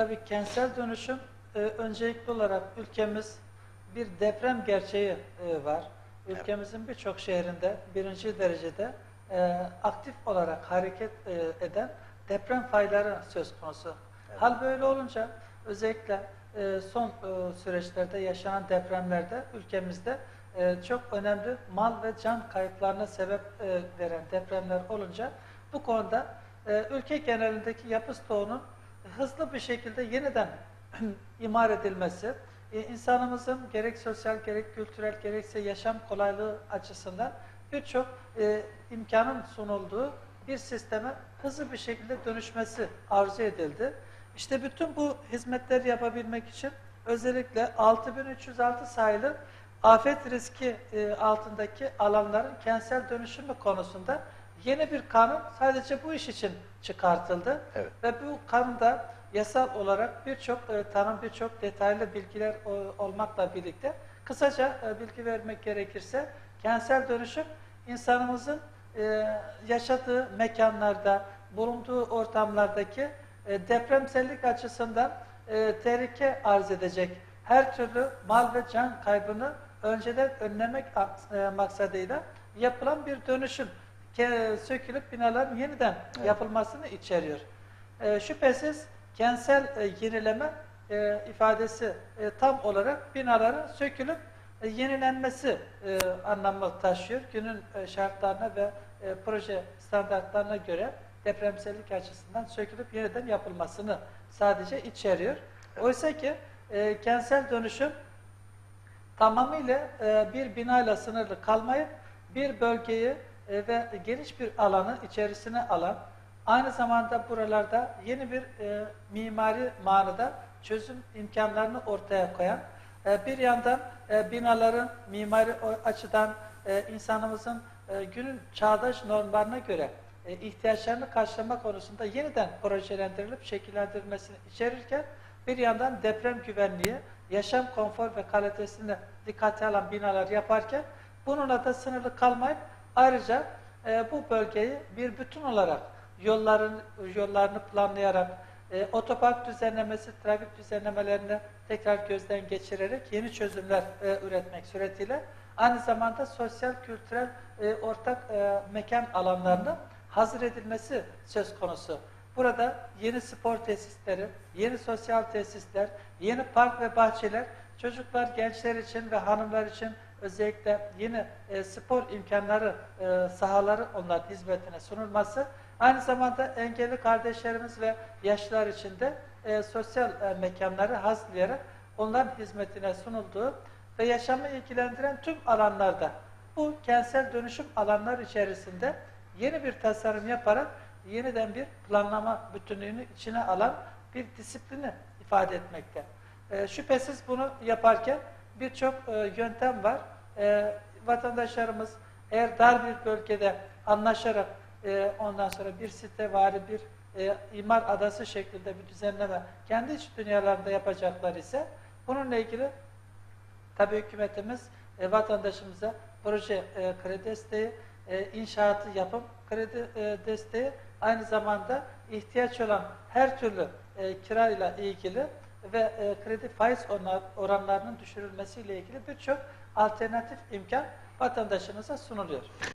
Tabii kentsel dönüşüm e, öncelikli olarak ülkemiz bir deprem gerçeği e, var. Ülkemizin birçok şehrinde birinci derecede e, aktif olarak hareket e, eden deprem fayları söz konusu. Hal böyle olunca özellikle e, son e, süreçlerde yaşanan depremlerde ülkemizde e, çok önemli mal ve can kayıplarına sebep e, veren depremler olunca bu konuda e, ülke genelindeki yapı stoğunun hızlı bir şekilde yeniden imar edilmesi, e, insanımızın gerek sosyal, gerek kültürel, gerekse yaşam kolaylığı açısından birçok e, imkanın sunulduğu bir sisteme hızlı bir şekilde dönüşmesi arzu edildi. İşte bütün bu hizmetleri yapabilmek için özellikle 6306 sayılı afet riski e, altındaki alanların kentsel dönüşümü konusunda yeni bir kanun sadece bu iş için çıkartıldı. Evet. Ve bu kanunda yasal olarak birçok e, tanım, birçok detaylı bilgiler o- olmakla birlikte kısaca e, bilgi vermek gerekirse kentsel dönüşüm insanımızın e, yaşadığı mekanlarda, bulunduğu ortamlardaki e, depremsellik açısından e, tehlike arz edecek her türlü mal ve can kaybını önceden önlemek e, maksadıyla yapılan bir dönüşüm. Sökülüp binaların yeniden Evet. yapılmasını içeriyor. E, şüphesiz kentsel e, yenileme e, ifadesi e, tam olarak binaların sökülüp e, yenilenmesi e, anlamı taşıyor. Günün e, şartlarına ve e, proje standartlarına göre depremsellik açısından sökülüp yeniden yapılmasını sadece içeriyor. Oysa ki e, kentsel dönüşüm tamamıyla e, bir binayla sınırlı kalmayıp bir bölgeyi e, ve geniş bir alanı içerisine alan, aynı zamanda buralarda yeni bir e, mimari manada çözüm imkanlarını ortaya koyan, e, bir yandan e, binaların mimari açıdan e, insanımızın e, günün çağdaş normlarına göre e, ihtiyaçlarını karşılama konusunda yeniden projelendirilip şekillendirilmesini içerirken bir yandan deprem güvenliği, yaşam konfor ve kalitesini dikkate alan binalar yaparken bununla da sınırlı kalmayıp ayrıca e, bu bölgeyi bir bütün olarak yolların yollarını planlayarak e, otopark düzenlemesi, trafik düzenlemelerini tekrar gözden geçirerek yeni çözümler e, üretmek suretiyle aynı zamanda sosyal, kültürel e, ortak e, mekan alanlarının hazır edilmesi söz konusu. Burada yeni spor tesisleri, yeni sosyal tesisler, yeni park ve bahçeler çocuklar, gençler için ve hanımlar için özellikle yeni e, spor imkanları, e, sahaları onların hizmetine sunulması, aynı zamanda engelli kardeşlerimiz ve yaşlılar için de e, sosyal e, mekanları hazırlayarak onların hizmetine sunulduğu ve yaşamı ilgilendiren tüm alanlarda bu kentsel dönüşüm alanlar içerisinde yeni bir tasarım yaparak yeniden bir planlama bütünlüğünü içine alan bir disiplini ifade etmekte. E, şüphesiz bunu yaparken birçok e, yöntem var. E, vatandaşlarımız eğer dar bir bölgede anlaşarak e, ondan sonra bir site vari bir e, imar adası şeklinde bir düzenleme kendi iç dünyalarında yapacaklar ise bununla ilgili Tabii hükümetimiz e, vatandaşımıza proje e, kredi desteği, e, inşaatı yapım kredi e, desteği, aynı zamanda ihtiyaç olan her türlü e, kirayla ilgili ve e, kredi faiz oran- oranlarının düşürülmesiyle ilgili birçok alternatif imkan vatandaşımıza sunuluyor.